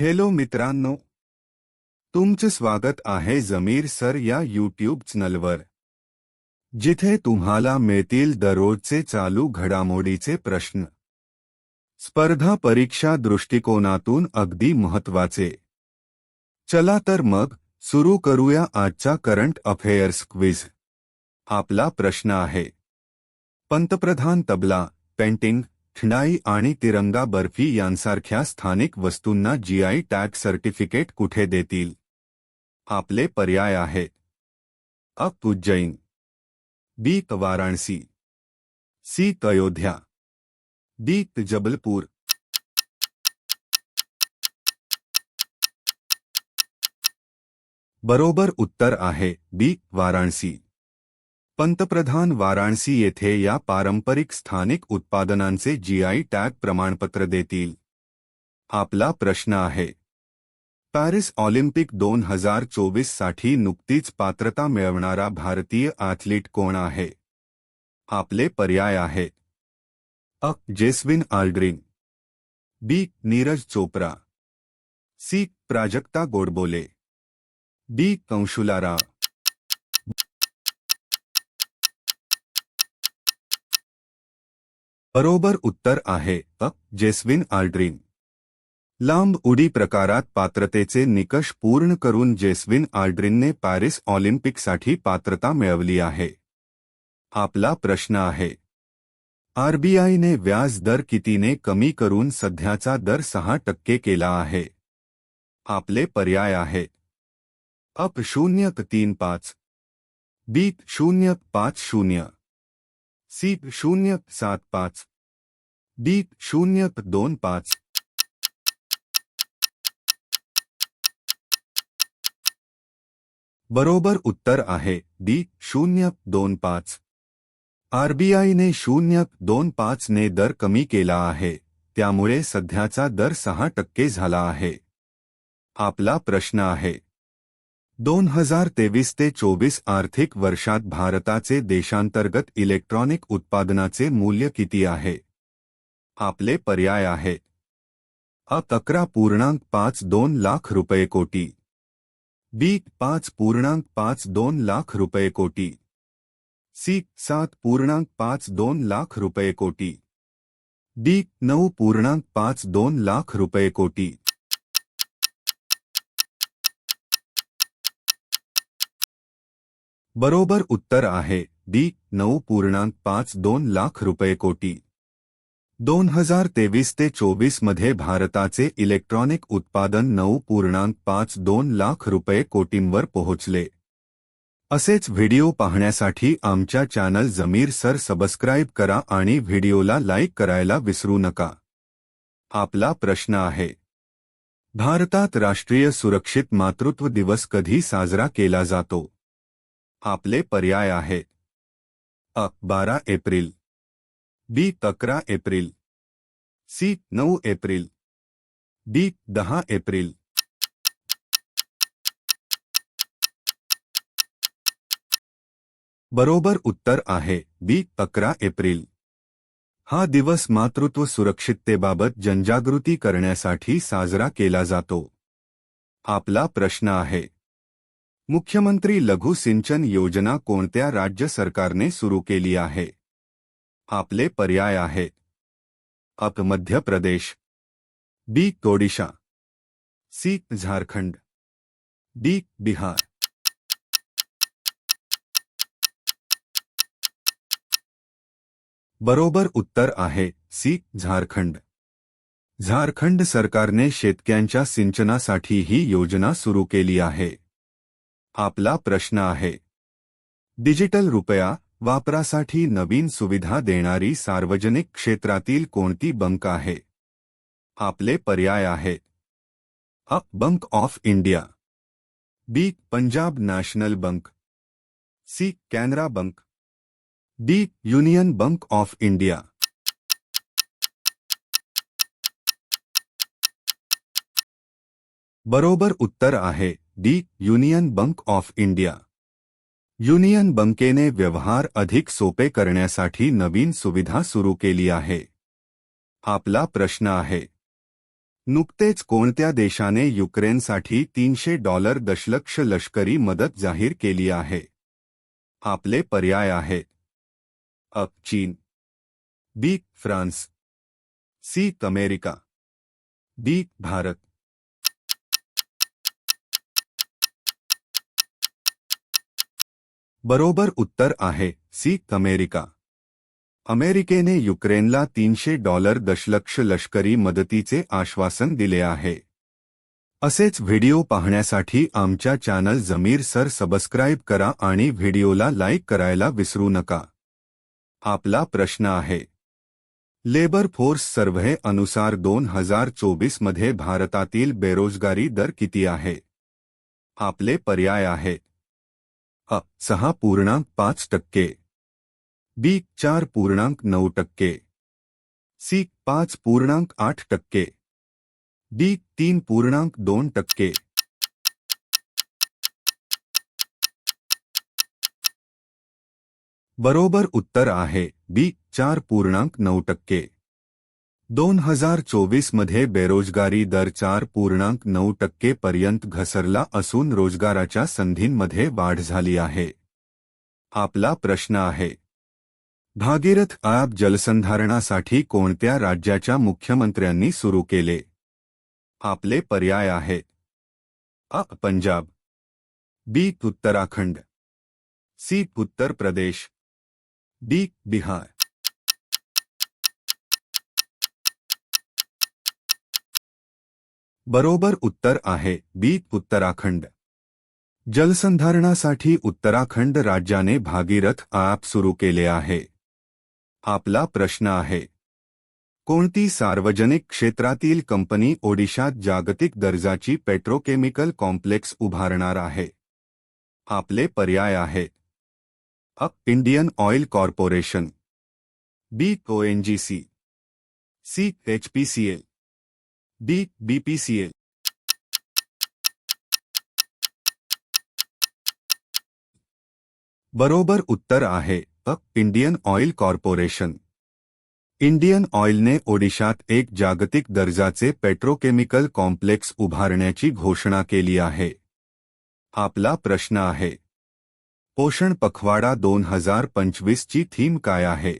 Hello मित्रांनो. तुमचं स्वागत आहे जमीर सर या यूट्यूब चॅनलवर जिथे तुम्हाला मिळतील दररोजचे चालू घडामोडीचे प्रश्न. स्पर्धा परीक्षा दृष्टिकोनातून अगदी महत्त्वाचे चला तर मग सुरू करूया आजचा करंट अफेअर्स क्विज आपला प्रश्न आहे. पंतप्रधान तबला पेंटिंग खिंडाई आणि तिरंगा बर्फ़ी यांसारख्या स्थानिक वस्तूंना जीआय टॅग सर्टिफिकेट कुठे देतील? आपले पर्याय आहेत अ. Ujjain B. Varanasi. C. Ayodhya. D. Jabalpur. बरोबर उत्तर आहे. बी. वाराणसी. पंतप्रधान वाराणसी येथे या पारंपरिक स्थानिक उत्पादनांचे जीआय टॅग प्रमाणपत्र देतील. आपला प्रश्न आहे. पॅरिस ऑलिम्पिक दोन हज़ार चोवीस साठी नुकतीच पात्रता मिळवणारा भारतीय ॲथलीट कोण आहे? आपले पर्याय आहे. अ. Jeswin Aldrin. B. Neeraj Chopra. C. Prajakta Godbole. D. कंशुलारा बरोबर उत्तर आहे अ जेस्विन आल्ड्रिन? लांब उडी प्रकारात पात्रतेचे निकष पूर्ण करून जेस्विन आल्ड्रिनने पॅरिस ऑलिम्पिकसाठी पात्रता मिळवली आहे. आपला प्रश्न आहे. आरबीआयने व्याज दर कितीने कमी करून सध्याचा दर सहा टक्के केला आहे? आपले पर्याय आहेत अप शून्य तीन पाच. बी शून्य पाच शून्य. सी शून्य सात पाच। डी शून्य दोन पाच। बरोबर उत्तर आहे डी शून्य दोन पाच। आरबीआयने शून्य दोन पाच ने दर कमी केला आहे, त्यामुळे सध्याचा दर सहा टक्के झाला आहे. आपला प्रश्न आहे दोन हज़ार तेवीस ते चोवीस आर्थिक वर्षात भारताचे देशांतर्गत इलेक्ट्रॉनिक उत्पादनाचे मूल्य किती आहे? आपले पर्याय आहेत अ अकरा पूर्णांक पाच दोन लाख रुपये कोटी. बी पाच पूर्णांक पाच दोन लाख रुपये कोटी. सी सात पूर्णांक पाच दोन लाख रुपये कोटी. डी नऊ पूर्णांक पाच दोन लाख रुपये कोटी. बरोबर उत्तर आहे डी नऊ पूर्णांक पाच दोन लाख रुपये कोटी. दोन हजार तेवीस ते चोवीसमध्ये भारताचे इलेक्ट्रॉनिक उत्पादन नऊ पूर्णांक पाच दोन लाख रुपये कोटींवर पोहोचले. असेच व्हिडिओ पाहण्यासाठी आमच्या चॅनल जमीर सर सबस्क्राईब करा आणि व्हिडिओला लाईक करायला विसरू नका. आपला प्रश्न आहे. भारतात राष्ट्रीय सुरक्षित मातृत्व दिवस कधी साजरा केला जातो? आपले पर्याय आहेत अ, बारा एप्रिल. बी, अकरा एप्रिल. सी, नऊ एप्रिल. डी, दहा एप्रिल. बरोबर उत्तर आहे. बी, अकरा एप्रिल. हा दिवस मातृत्व सुरक्षिततेबाबत जनजागृती करण्यासाठी साजरा केला जातो. आपला प्रश्न आहे. मुख्यमंत्री लघु सिंचन योजना कोणत्या राज्य सरकारने सुरू केली आहे? आपले पर्याय up Madhya Pradesh. B, Odisha. C, Jharkhand. D, Bihar. बरोबर उत्तर आहे, सी, झारखंड. झारखंड सरकारने शेतक्यांच्या सिंचनासाठी ही योजना सुरू केली आहे. आपला प्रश्न आहे. डिजिटल रुपया वापरासाठी नवीन सुविधा देणारी सार्वजनिक क्षेत्रातील कोणती बँक आहे? आपले पर्याय आहेत अ bank of India. B Punjab national bank. C Canara bank. D union bank of India. बरोबर उत्तर आहे. D union bank of India. Union बँकेने व्यवहार अधिक सोपे करण्यासाठी नवीन सुविधा सुरू केली आहे। आपला प्रश्न आहे, नुकतेच कोणत्या देशाने युक्रेनसाठी तीनशे डॉलर दशलक्ष लष्करी मदत जाहीर केली आहे? आपले पर्याय अ, चीन, B, France, C, America, D, Bharat. बरोबर उत्तर आहे सी अमेरिका. अमेरिकेने युक्रेनला तीनशे डॉलर दशलक्ष लष्करी मदतीचे आश्वासन दिले आहे. असेच व्हिडिओ पाहण्यासाठी आमच्या चॅनल जमीर सर सबस्क्राईब करा आणि व्हिडिओला लाईक करायला विसरू नका. आपला प्रश्न आहे. लेबर फोर्स सर्व्हे अनुसार दोन हजार चोवीसमध्ये भारतातील बेरोजगारी दर किती आहे? आपले पर्याय आहेत अ, सहा पूर्णांक पाच टक्के. बी, चार पूर्णांक नऊ टक्के. सी, पाच पूर्णांक आठ टक्के. डी, तीन पूर्णांक दोन टक्के. बरोबर उत्तर आहे. बी, चार पूर्णांक नऊ टक्के. दोन हज़ार चोवीस मध्ये बेरोजगारी दर चार पूर्णांक नऊ टक्के पर्यंत घसरला असून रोजगाराच्या संधींमध्ये वाढ झाली आहे. आपला प्रश्न आहे. भागीरथ ॲप जलसंधारणासाठी कोणत्या राज्याच्या मुख्यमंत्र्यांनी सुरू केले? आपले पर्याय आहेत अ. Punjab. B. Uttarakhand. C. Uttar Pradesh. D. Bihar. बरोबर उत्तर आहे बी उत्तराखंड. जलसंधारणासाठी उत्तराखंड राज्याने भागीरथ ॲप सुरू केले आहे. आपला प्रश्न आहे. कोणती सार्वजनिक क्षेत्रातील कंपनी ओडिशात जागतिक दर्जाची पेट्रोकेमिकल कॉम्प्लेक्स उभारणार आहे? आपले पर्याय आहेत अ, Indian oil corporation. B ONGC C. HPCL D BPCL बरोबर उत्तर आहे, अ, इंडियन ऑइल कॉर्पोरेशन. इंडियन ऑइलने ओडिशात एक जागतिक दर्जाचे पेट्रोकेमिकल कॉम्प्लेक्स उभारण्याची घोषणा केली आहे. आपला प्रश्न आहे. पोषण पखवाडा दोन हज़ार थीम काय आहे?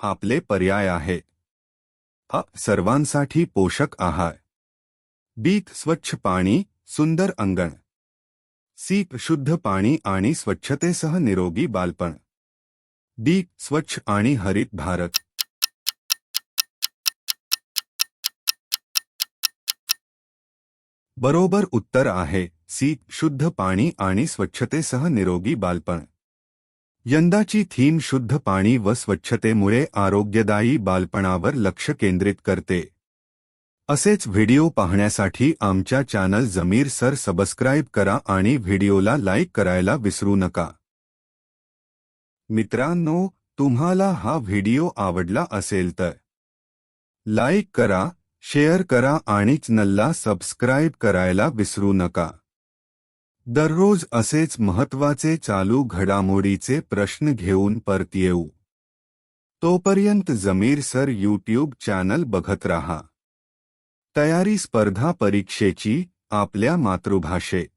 आपले पर्याय आहेत अ सर्वांसाठी पोषक आहार. बी स्वच्छ पाणी, सुंदर अंगण. सी शुद्ध पाणी आणि स्वच्छतेसह निरोगी बालपण. डी स्वच्छ आणि हरित भारत. बरोबर उत्तर आहे, सी शुद्ध पाणी आणि स्वच्छतेसह निरोगी बालपण. यंदाची थीम शुद्ध पाणी व स्वच्छतेमुळे आरोग्यदायी बालपणावर लक्ष केंद्रित करते. असेच व्हिडिओ पाहण्यासाठी आमच्या चॅनल जमीर सर सबस्क्राईब करा आणि व्हिडिओला लाईक करायला विसरू नका. मित्रांनो तुम्हाला हा व्हिडिओ आवडला असेल तर लाईक करा शेअर करा आणि चॅनलला सबस्क्राईब करायला विसरू नका. दररोज असेच महत्त्वाचे चालू घडामोडीचे प्रश्न घेऊन परत येऊ. तोपर्यंत जमीर सर यूट्यूब चॅनल बघत रहा. तयारी स्पर्धा परीक्षेची आपल्या मातृभाषेत.